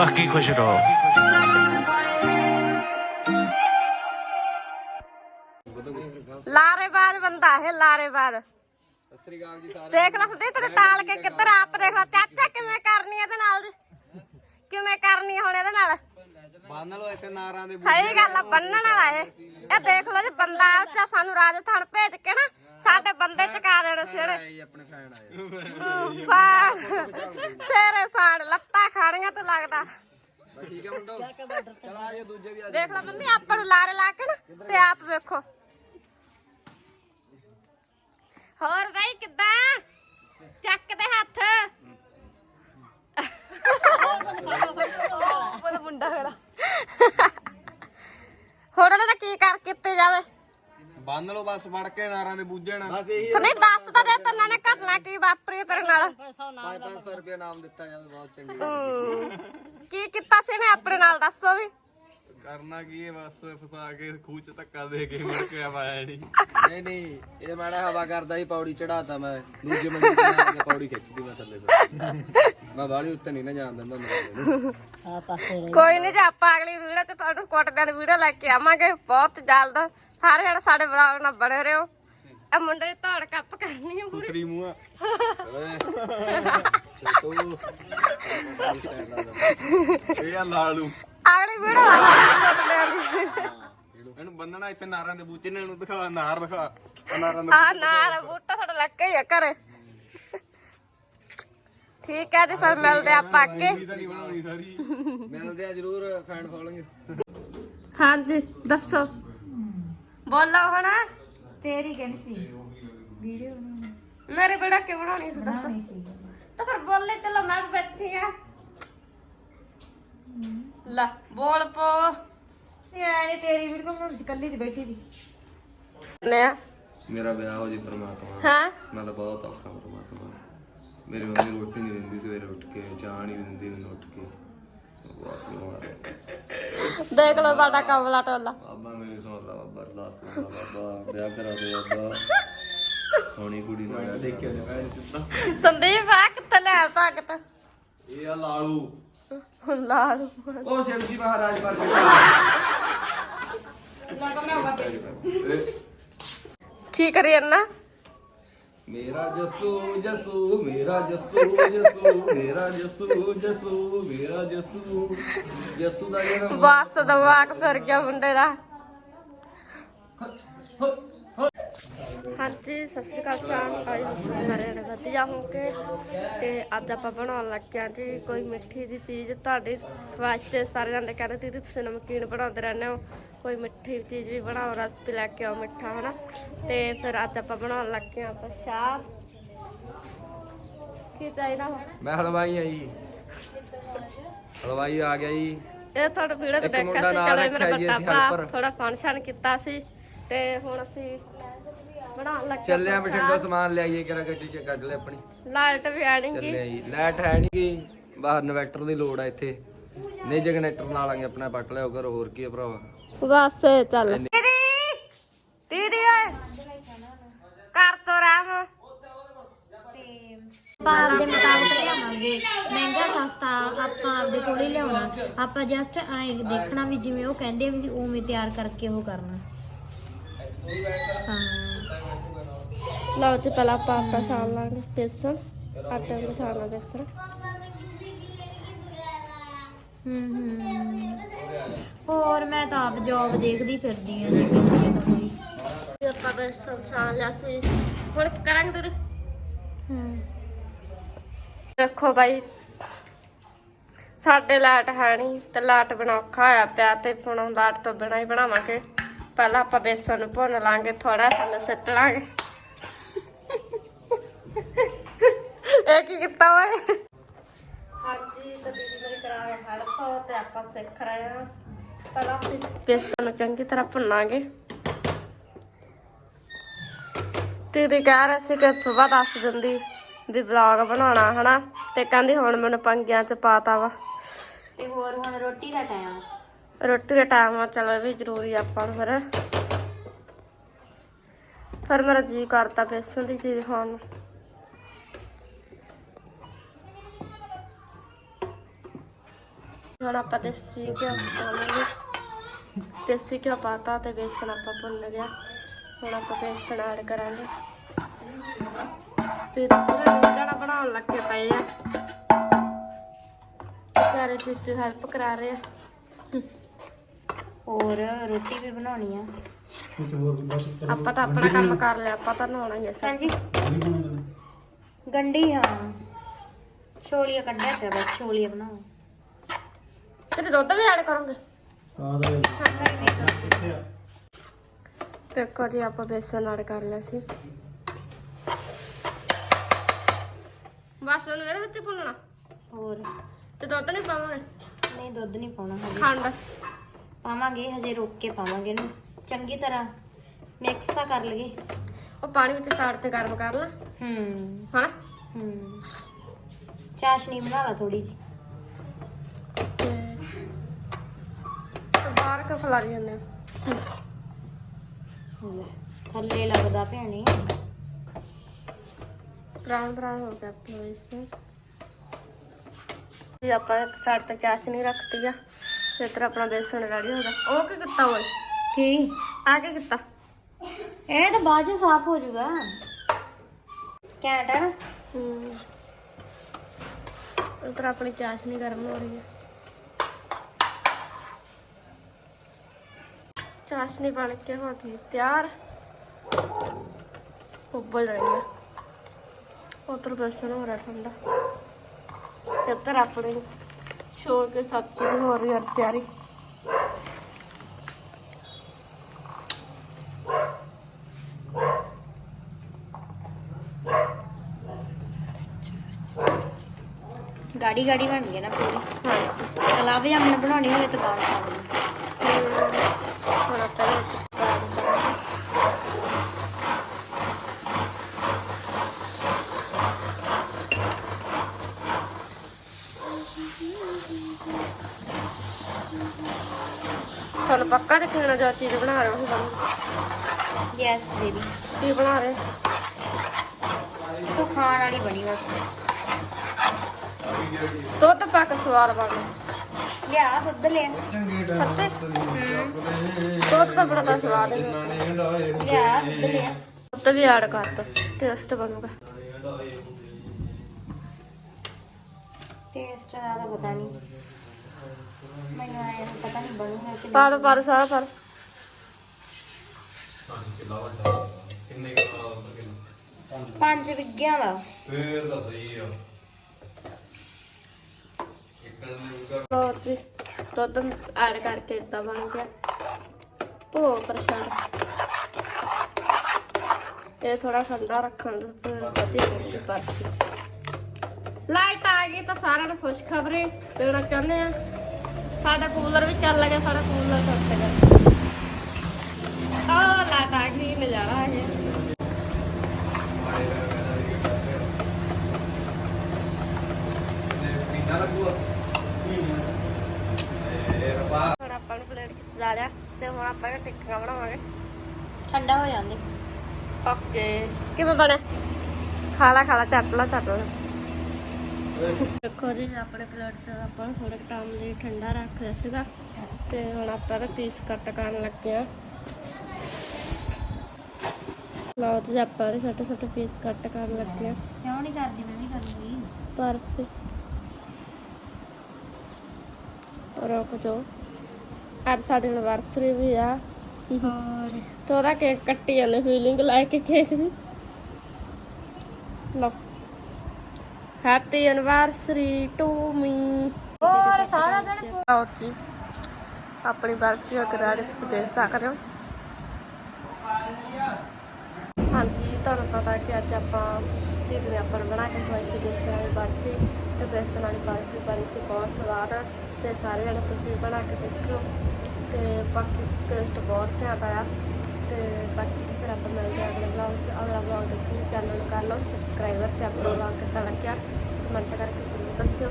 ਬਾਕੀ ਖੁਸ਼ ਰਹੋ ਲਾਰੇਬਾਜ਼ ਬੰਦਾ ਹੈ ਲਾਰੇਬਾਜ਼ ਸਤਿ ਜੀ ਸਾਰੇ ਦੇਖ ਲੈ ਸਦੇ ਤੇਰੇ ਟਾਲ ਕੇ ਕਿੱਧਰ ਆਪ ਦੇਖ ਲੈ, ਚਾਚਾ ਕਿਵੇਂ ਕਰਨੀ ਇਹਦੇ ਨਾਲ ਜੀ? ਕਿਵੇਂ ਕਰਨੀ ਹੁਣ ਇਹਦੇ ਨਾਲ? ਬੰਨ ਲਓ ਇੱਥੇ ਨਾਰਾਂ ਦੇ ਸਹੀ ਗੱਲ ਆ, ਬੰਨਣ ਵਾਲਾ ਇਹ। ਇਹ ਦੇਖ ਲਓ ਜੀ, ਬੰਦਾ ਉੱਚਾ ਸਾਨੂੰ ਰਾਜਸਥਾਨ ਭੇਜ ਕੇ ਨਾ ਸਾਡੇ ਬੰਦੇ ਚਕਾ ਦੇਣੇ ਸੀ ਉਹਨੇ ਆਪਣੇ ਫੈਨ ਆਏ। ਤੇਰੇ ਸਾੜ ਲੱਤਾਂ ਖਾਣੀਆਂ ਤੇ ਲੱਗਦਾ। ਬਸ ਠੀਕ ਹੈ ਮੁੰਡੋ। ਚਲ ਆ ਜਾ ਦੂਜੇ ਵੀ ਆ ਦੇਖ ਲਓ ਮੰਮੀ ਆਪਾਂ ਨੂੰ ਲਾਰੇ ਲਾ ਕੇ ਨਾ ਤੇ ਆਪ ਵੇਖੋ। ਹੋਰ ਬਾਈ ਕਿੱਦਾਂ? ਚੱਕ ਦੇ ਹੱਥ ਉਹ ਮੁੰਡਾ ਖੜਾ ਹੋਰ ਉਹਦਾ ਕੀ ਕਰ ਕਿੱਤੇ ਜਾਵੇ? ਬੰਨ ਲਓ ਬਸ ਫੜ ਕੇ ਨਾਰਾਂ ਦੇ ਬੂਝਣ ਬਸ ਇਹੀ ਸਨੀ ਦੱਸ ਤਾਂ ਦੇ ਤੰਨਾ ਨੇ ਘਟਨਾ ਕੀ ਵਾਪਰੀ ਤੇਰੇ ਨਾਲ? 500 ਰੁਪਏ ਨਾਮ ਦਿੱਤਾ ਜਾਵੇ ਬਹੁਤ ਚੰਗੀ। ਕੀ ਕੀਤਾ ਸੀ ਇਹਨੇ ਆਪਣੇ ਨਾਲ ਦੱਸੋ ਵੀ। ਕਰਨਾ ਕੀ ਹੈ? ਬਸ ਫਸਾ ਕੇ ਖੂਹ ਚ ਧੱਕਾ ਦੇ ਕੇ ਮੁੜ ਕੇ ਆਇਆ ਨਹੀਂ। ਨਹੀਂ ਨਹੀਂ ਇਹ ਮਾੜਾ ਹਵਾ ਕਰਦਾ ਸੀ ਪੌੜੀ ਚੜਾਤਾ ਮੈਂ। ਦੂਜੇ ਮੰਜ਼ਿਲ ਤੇ ਜਾ ਕੇ ਪੌੜੀ ਖਿੱਚਦੀ ਮੈਂ ਥੱਲੇ ਤੋਂ। ਮੈਂ ਬਾਹਲੀ ਉੱਤੇ ਨਹੀਂ ਨਾ ਜਾਣ ਦਿੰਦਾ ਮੇਰੇ ਕੋਈ ਨਹੀਂ ਜੇ ਆਪਾਂ ਅਗਲੀ ਵੀਡੀਓ ਚ ਤੁਹਾਨੂੰ ਕੁੱਟਦਿਆਂ ਦੀ ਵੀਡੀਓ ਲੈ ਕੇ ਆਵਾਂਗੇ ਬਹੁਤ ਜਲਦ। ਸਾਰੇ ਜਣੇ ਸਾਡੇ ਬਲੌਗ ਨਾਲ ਬਣੇ ਰਹੋ। ਇਹ ਮੁੰਡੇ ਦੀ ਧੌੜ ਕੱਪ ਕਰਨੀ ਆ ਪੂਰੀ। ਸਰੀ ਮੂੰਹ ਛੋਟੂ। ਇਹ ਆ ਲਾਲੂ। ਅਗਲੀ ਵੀਡੀਓ ਇਹਨੂੰ ਬੰਨਣਾ ਇੱਥੇ ਨਾਰਾਂ ਦੇ ਬੂਟੇ ਨੇ ਇਹਨੂੰ ਦਿਖਾ ਨਾਰ ਦਿਖਾ ਆਹ ਨਾਰਾਂ ਦਾ ਆ ਨਾਲ ਬੂਟਾ ਸਾਡਾ ਲੱਗ ਹੀ ਆ ਘਰੇ। ਠੀਕ ਹੈ ਜੀ ਫਿਰ ਮਿਲਦੇ ਆਪਾਂ ਅੱਗੇ। ਨਹੀਂ ਬਣਾਉਣੀ ਸਾਰੀ ਮਿਲਦੇ ਆ ਜਰੂਰ ਫੈਨ ਫੋਲੋਇੰਗ ਹਾਂਜੀ ਦੱਸੋ। ਬੋਲੋ ਹੁਣ। ਤੇਰੀ ਕਹਿੰਦੀ ਸੀ? ਵੀਡੀਓ ਮੇਰੇ ਬੇੜਾ ਕਿ ਬਣਾਉਣੀ ਸੀ ਦੱਸੋ। ਤਾਂ ਫਿਰ ਬੋਲੇ ਚਲੋ ਮੈਂ ਵੀ ਬੈਠੀ ਆ। ਲੈ ਬੋਲ ਪੋ। ਯਾਰ ਤੇਰੀ ਵੀਡੀਓ ਬਣਾਉਣੀ ਸੀ ਕੱਲੀ ਦੀ ਬੈਠੀ ਦੀ ਨੇ ਮੇਰਾ ਵਿਆਹ ਹੋ ਜੀ ਪਰਮਾਤਮਾ ਹਾਂ? ਮੈਂ ਤਾਂ ਬਹੁਤ ਔਖਾ ਪਰਮਾਤਮਾ ਮੇਰੀ ਮੰਮੀ ਰੋਟੀ ਨਹੀਂ ਦਿੰਦੀ ਸਵੇਰੇ ਉੱਠ ਕੇ ਚਾਹ ਨਹੀਂ ਦਿੰਦੀ ਮੈਨੂੰ ਉੱਠ ਕੇ। ਬਹੁਤ ਬਿਮਾਰ। ਦੇਖ ਲਓ ਸਾਡਾ ਕਮਲਾ ਟੋਲਾ। ਬਾਬਾ ਮੇਰੀ ਸੁਣ ਲਾ ਬਾਬਾ ਅਰਦਾਸ ਕਰ ਬਾਬਾ। ਵਿਆਹ ਕਰਾ ਦੇ ਬਾਬਾ। ਸੋਹਣੀ ਕੁੜੀ ਨਾਲ ਦੇਖਿਆ ਸੰਦੀਪ ਆ ਕਿੱਥੇ ਲੈ ਭਗਤ? ਇਹ ਆ ਲਾਲੂ। ਲਾ ਉਹ ਸ਼ਿਵਜੀ ਮਹਾਰਾਜ ਪਰ ਕੀ ਕਰੀ ਨਾ ਮੇਰਾ ਜਸੂ ਜਸੂ ਮੇਰਾ ਜਸੂ ਜਸੂ ਮੇਰਾ ਜਸੂ ਜਸੂ ਮੇਰਾ ਜਸੂ। ਜਸੂ ਦਾ ਜਨਮ ਬਸ ਦਿਮਾਗ ਫਿਰ ਗਿਆ ਮੁੰਡੇ ਦਾ। ਹਾਂਜੀ ਸਤਿ ਸ਼੍ਰੀ ਅਕਾਲ ਫਰੈਂਡ ਆਈ ਸਾਰੇ ਜਣੇ ਵਧੀਆ ਹੋਗੇ ਤੇ ਅੱਜ ਆਪਾਂ ਬਣਾਉਣ ਲੱਗੇ ਹਾਂ ਜੀ ਕੋਈ ਮਿੱਠੀ ਦੀ ਚੀਜ਼। ਤੁਹਾਡੇ ਵਾਸਤੇ ਸਾਰੇ ਜਣੇ ਕਹਿੰਦੇ ਦੀਦੀ ਤੁਸੀਂ ਨਮਕੀਨ ਬਣਾਉਂਦੇ ਰਹਿੰਦੇ ਹੋ। ਕੋਈ ਮਿੱਠੀ ਚੀਜ਼ ਵੀ ਬਣਾਓ ਰੈਸਪੀ ਲੈ ਕੇ ਆਓ ਮਿੱਠਾ ਹਨਾ। ਤੇ ਫਿਰ ਅੱਜ ਆਪਾਂ ਬਣਾਉਣ ਲੱਗੇ ਹਾਂ ਪ੍ਰਸ਼ਾਦ ਕੀ ਚਾਹੀਦਾ? ਮੈਂ ਹਲਵਾਈ ਆ ਜੀ। ਹਲਵਾਈ ਆ ਗਿਆ ਜੀ। ਇਹ ਤੁਹਾਡਾ ਵੀਡੀਓ ਸੀ ਨਾਲ ਚਲੋ ਮੇਰਾ helper। ਥੋੜਾ ਫੰਕਸ਼ਨ ਕੀਤਾ ਸੀ। ਤੇ ਹੁਣ ਅਸੀਂ ਬਣਾਉਣ ਲੱਗੇ ਚੱਲਿਆ ਬਠਿੰਡੋ ਸਮਾਨ ਲਿਆਈਏ ਕਿਰਾ ਗੱਡੀ ਚ ਕੱਢ ਲੈ ਆਪਣੀ। ਲਾਈਟ ਵੀ ਆਣਗੀ ਚੱਲਿਆ ਜੀ ਲਾਈਟ ਹੈ ਨਹੀਂ ਗੀ। ਬਾਹਰ ਇਨਵਰਟਰ ਦੀ ਲੋੜ ਆ ਇੱਥੇ। ਨਹੀਂ ਜਗਨੇਟਰ ਨਾਲ ਆਂਗੇ ਆਪਣਾ ਪੱਟ ਲਿਆਓ ਘਰ ਹੋਰ ਕੀ ਆ ਭਰਾਵਾ? ਬਸ ਚੱਲ। ਦੀਦੀ! ਦੀਦੀ ਓਏ! ਕਰ ਤੋ ਰਾਮ। ਆਪਾਂ ਆਪਦੇ ਮੁਤਾਬਕ ਲਿਆਵਾਂਗੇ। ਮਹਿੰਗਾ ਸਸਤਾ ਆਪਾਂ ਆਪਦੇ ਕੋਲ ਹੀ ਲਿਆਉਣਾ। ਆਪਾਂ ਜਸਟ ਐਂ ਦੇਖਣਾ ਵੀ ਜਿਵੇਂ ਉਹ ਕਹਿੰਦੇ ਆ ਵੀ ਉਵੇਂ ਤਿਆਰ ਕਰਕੇ ਉਹ ਕਰਨਾ। ਹਾਂ। ਲਓ ਤੇ ਪਹਿਲਾਂ ਆਪਾਂ ਆਟਾ ਛਾਣ ਲਾਂਗੇ, ਬੇਸਣ। ਆਟਾ ਨੂੰ ਛਾਣਨਾ ਹੂੰ ਹੂੰ। ਹੋਰ ਮੈਂ ਤਾਂ ਆਪ ਜੌਬ ਦੇਖਦੀ ਫਿਰਦੀ ਆਂ ਜੀ ਆਪਾਂ ਬੇਸਣ ਛਾਣ ਲਿਆ ਸੀ। ਹੁਣ ਕਰਾਂਗੇ ਦੀਦੀ ਹੂੰ। ਦੇਖੋ ਬਾਈ, ਸਾਡੇ ਲਾਟ ਹੈ ਨਹੀਂ ਤੇ ਲਾਟ ਬਣਾ ਔਖਾ ਹੋਇਆ ਪਿਆ ਤੇ ਹੁਣ ਲਾਟ ਤੋਂ ਬਿਨਾਂ ਹੀ ਬਣਾਵਾਂਗੇ। ਪਹਿਲਾਂ ਆਪਾਂ ਬੇਸਣ ਨੂੰ ਭੁੰਨ ਲਾਂਗੇ ਥੋੜਾ ਥੱਲੇ ਸਿੱਟ ਲਾਂਗੇ। ਇਹ ਕੀ ਕੀਤਾ ਓਏ? ਹਾਂਜੀ ਤੇ ਦੀਦੀ ਮੇਰੀ ਕਰਾ ਹੈਲਪ ਤੇ ਆਪਾਂ ਸਿੱਖ ਰਹੇ ਹਾਂ। ਪਹਿਲਾਂ ਅਸੀਂ ਬੇਸਣ ਨੂੰ ਚੰਗੀ ਤਰ੍ਹਾਂ ਭੁੰਨਾਂਗੇ। ਦੀਦੀ ਕਹਿ ਰਹੀ ਸੀ ਕਿ ਸੁਬਾਹ ਦੱਸ ਦਿੰਦੀ ਵੀ ਵਲੌਗ ਬਣਾਉਣਾ ਹਨਾ? ਤੇ ਕਹਿੰਦੀ ਹੁਣ ਮੈਨੂੰ ਪੰਗਿਆਂ ਚ ਪਾਤਾ ਵਾ। ਤੇ ਹੋਰ ਹੁਣ ਰੋਟੀ ਦਾ ਟਾਈਮ ਰੋਟੀ ਦਾ ਟਾਈਮ ਆ, ਚਲੋ ਵੀ ਜ਼ਰੂਰੀ ਆਪਾਂ ਨੂੰ ਫਿਰ। ਫਿਰ ਮੇਰਾ ਜੀ ਕਰਤਾ ਬੇਸਣ ਦੀ ਚੀਜ਼ ਖਾਣ ਨੂੰ। ਹੁਣ ਆਪਾਂ ਦੇਸੀ ਘਿਓ ਪਾਵਾਂਗੇ ਦੇਸੀ ਘਿਓ ਪਾਤਾ ਤੇ ਬੇਸਣ ਆਪਾਂ ਭੁੰਨ ਗਿਆ ਹੁਣ ਆਪਾਂ ਬੇਸਣ ਐਡ ਕਰਾਂਗੇ। ਤੇ ਪੂਰਾ ਬਣਾਉਣ ਲੱਗੇ ਪਏ ਆ। ਸਾਰੇ ਚੀਜ਼ ਹੈਲਪ ਕਰਾ ਰਹੇ ਆ। ਹੋਰ ਰੋਟੀ ਵੀ ਬਣਾਉਣੀ ਆ। ਆਪਾਂ ਤਾਂ ਆਪਣਾ ਕੰਮ ਕਰ ਲਿਆ ਆਪਾਂ ਤਾਂ ਨਹਾਉਣਾ ਹੀ ਹੈ ਸਰ ਹਾਂਜੀ। ਗੰਢੀ ਹਾਂ। ਛੋਲੀਆਂ ਕੱਢਿਆ ਪਿਆ ਬਸ ਛੋਲੀਆਂ ਬਣਾਓ ਤੇ ਦੁੱਧ ਵੀ ਐਡ ਕਰੋਗੇ? ਦੇਖੋ ਜੀ ਆਪਾਂ ਬੇਸਨ ਐਡ ਕਰ ਲਿਆ ਸੀ। ਬਸ ਉਹਨੂੰ ਇਹਦੇ ਵਿੱਚ ਭੁੰਨਣਾ। ਹੋਰ। ਤੇ ਦੁੱਧ ਨਹੀਂ ਪਾਵਾਂਗੇ? ਨਹੀਂ ਦੁੱਧ ਨਹੀਂ ਪਾਉਣਾ ਹਜੇ। ਖੰਡ। ਪਾਵਾਂਗੇ ਹਜੇ ਰੋਕ ਕੇ ਪਾਵਾਂਗੇ ਇਹਨੂੰ। ਚੰਗੀ ਤਰ੍ਹਾਂ ਮਿਕਸ ਤਾਂ ਕਰ ਲਈਏ। ਉਹ ਪਾਣੀ ਵਿੱਚ ਸਾੜ ਤੇ ਗਰਮ ਕਰ ਲਾ। ਹੂੰ। ਹਨਾ? ਹੂੰ। ਚਾਸ਼ਨੀ ਬਣਾ ਲਾ ਥੋੜੀ ਜੀ ਤੇ ਬਾਹਰ ਕ ਫਲਾਰੀ ਜਾਂਦੇ ਥੱਲੇ ਲੱਗਦਾ ਭੈਣੇ ਬਰਾਊਨ ਬਰਾਊਨ ਹੋ ਗਿਆ ਬੇਸਨ ਜੀ ਆਪਾਂ ਸਾਈਡ ਤੇ ਚਾਸ਼ਨੀ ਰੱਖਤੀ ਆ। ਇੱਧਰ ਆਪਣਾ ਰੈਡੀ ਹੋ ਗਿਆ। ਉਹ ਕੀ ਕੀਤਾ ਓਏ? ਕੀ? ਆ ਕੀ ਕੀਤਾ? ਇਹ ਤਾਂ ਬਾਅਦ ਚ ਸਾਫ਼ ਹੋ ਜਾਊਗਾ। ਘੈਂਟ ਹੈ। ਨਾ ਉੱਧਰ ਆਪਣੀ ਚਾਸ਼ਨੀ ਗਰਮ ਹੋ ਰਹੀ ਹੈ। ਚਾਸ਼ਨੀ ਬਣ ਕੇ ਹੋ ਗਈ ਤਿਆਰ। ਉੱਬਲ ਰਹੀ ਹੈ। ਉੱਧਰ ਬੇਸਨ ਹੋ ਰਿਹਾ ਠੰਡਾ। ਤੇ ਉੱਧਰ ਆਪਣੀ ਛੋੜ ਕੇ ਸਬਜ਼ੀ ਦੀ ਹੋ ਰਹੀ ਹੈ ਤਿਆਰੀ ਗਾੜੀ ਗਾੜੀ ਬਣ ਗਈ ਨਾ ਪੂਰੀ। ਹਾਂ ਗੁਲਾਬ ਜਾਮੁਨ ਬਣਾਉਣੀ ਹੋਵੇ ਤਾਂ ਬਾਅਦ ਚ ਤੁਹਾਨੂੰ ਪੱਕਾ ਰੱਖਣਾ ਜੋ ਚੀਜ਼ ਬਣਾ ਰਹੇ ਹੋ ਬਣ ਯੈਸ ਬੇਬੀ ਕੀ ਬਣਾ ਰਹੇ? ਤੂੰ ਖਾਣ ਵਾਲੀ ਬਣੀ ਬਸ। ਦੁੱਧ ਪਾ ਕੇ ਸਵਾਦ ਬਣਦਾ ਲਿਆ ਦੁੱਧ ਲਿਆ। ਸੱਤੇ? ਦੁੱਧ ਤਾਂ ਬੜਾ ਸਵਾਦ ਹੈ। ਲਿਆ ਦੁੱਧ ਲਿਆ। ਦੁੱਧ ਵੀ ਐਡ ਕਰ ਦੋ ਟੇਸਟ ਬਣੂਗਾ। ਟੇਸਟ ਦਾ ਤਾਂ ਪਤਾ ਨਹੀਂ ਮੈਨੂੰ ਆਇਆ ਪਤਾ ਨਹੀਂ ਬਣੂਗਾ ਕਿ ਪਾ ਦੋ ਪਾ ਦੋ ਸਾਰਾ ਪਾ ਦੋ। ਪੰਜ ਵਿੱਗਿਆਂ ਦਾ। ਫੇਰ ਤਾਂ ਸਹੀ ਆ। ਲਓ ਜੀ ਦੁੱਧ ਐਡ ਕਰਕੇ ਇਦਾਂ ਬਣ ਗਿਆ। ਭੋ ਪ੍ਰਸ਼ਾਦ। ਇਹ ਥੋੜਾ ਠੰਡਾ ਰੱਖਣ ਵਧੀਆ ਬਾਕੀ ਲਾਈਟ ਆ ਗਈ ਤਾਂ ਸਾਰਿਆਂ ਨੂੰ ਖੁਸ਼ਖਬਰੀ ਦੇਣਾ ਚਾਹੁੰਦੇ ਆ। ਸਾਡਾ ਕੂਲਰ ਵੀ ਚੱਲ ਗਿਆ ਸਾਡਾ ਕੂਲਰ ਟੁੱਟ ਗਿਆ। ਆ ਆ ਗਈ ਨਜ਼ਾਰਾ ਆ ਗਿਆ। ਹੁਣ ਆਪਾਂ ਨੂੰ ਪਲੇਟ 'ਚ ਸਜਾ ਲਿਆ ਤੇ ਹੁਣ ਆਪਾਂ ਟਿੱਕੀਆਂ ਬਣਾਵਾਂਗੇ। ਠੰਡਾ ਹੋ ਜਾਂਦੇ। ਓਕੇ ਕਿਵੇਂ ਬਣਿਆ? ਖਾਲਾ ਖਾਲਾ ਚੱਟ ਲਾ ਚੱਟ ਲਾ। ਦੇਖੋ ਜੀ ਆਪਣੇ ਪਲੇਟ 'ਚ ਆਪਾਂ ਥੋੜਾ ਟਾਈਮ ਲਈ ਠੰਡਾ ਰੱਖ ਲਿਆ ਸੀਗਾ ਤੇ ਹੁਣ ਆਪਾਂ ਇਹਦਾ ਪੀਸ ਕੱਟ ਕਰਨ ਲੱਗੇ ਆ ਲਓ ਜੀ ਆਪਾਂ ਇਹਦੇ ਛੋਟੇ ਛੋਟੇ ਪੀਸ ਕੱਟ ਕਰਨ ਲੱਗੇ ਆ ਕਿਉਂ ਨਹੀਂ ਕਰਦੀ ਮੈਂ ਵੀ ਕਰੂੰਗੀ। ਬਰਫ ਰੁਕ ਜਾਓ। ਅੱਜ ਸਾਡੀ ਐਨਵਰਸਰੀ ਵੀ ਆ। ਹੋਰ। ਤੇ ਉਹਦਾ ਕੇਕ ਕੱਟੀ ਜਾਂਦੇ ਫੀਲਿੰਗ ਲੈ ਕੇ ਕੇਕ ਦੀ ਲਓ ਹੈਪੀ ਐਨਵਰਸਰੀ ਟੂ ਮੀ ਹੋਰ ਸਾਰਾ ਦਿਨ ਆਓ ਜੀ। ਆਪਣੀ ਬਰਫੀ ਦਾ ਗਰਾੜੇ ਤੁਸੀਂ ਦੇਖ ਸਕਦੇ ਹੋ। ਹਾਂਜੀ ਤੁਹਾਨੂੰ ਪਤਾ ਕਿ ਅੱਜ ਆਪਾਂ ਦੀਦੀ ਨੇ ਆਪਾਂ ਬਣਾ ਕੇ ਖਵਾਈ ਸੀ ਬੇਸਣ ਵਾਲੀ ਬਰਫੀ ਤੇ ਬੇਸਣ ਵਾਲੀ ਬਰਫੀ ਬਣੀ ਸੀ ਬਹੁਤ ਸਵਾਦ। ਆ ਤੇ ਸਾਰੇ ਜਣੇ ਤੁਸੀਂ ਬਣਾ ਕੇ ਦੇਖਿਓ। ਤੇ ਬਾਕੀ ਟੇਸਟ ਬਹੁਤ ਘੈਂਟ ਆਇਆ ਤੇ ਬਾਕੀ ਫਿਰ ਆਪਾਂ ਮਿਲਦੇ ਹਾਂ ਅਗਲੇ ਵਲੌਗ 'ਚ। ਅਗਲਾ ਵਲੌਗ ਦੇਖੀ ਚੈਨਲ ਨੂੰ ਕਰ ਲਓ ਸਬਸਕ੍ਰਾਈਬਰ ਤੇ ਆਪਣਾ ਵਲੌਗ ਕਿੱਦਾਂ ਲੱਗਿਆ ਕਮੈਂਟ ਕਰਕੇ ਜ਼ਰੂਰ ਦੱਸਿਓ।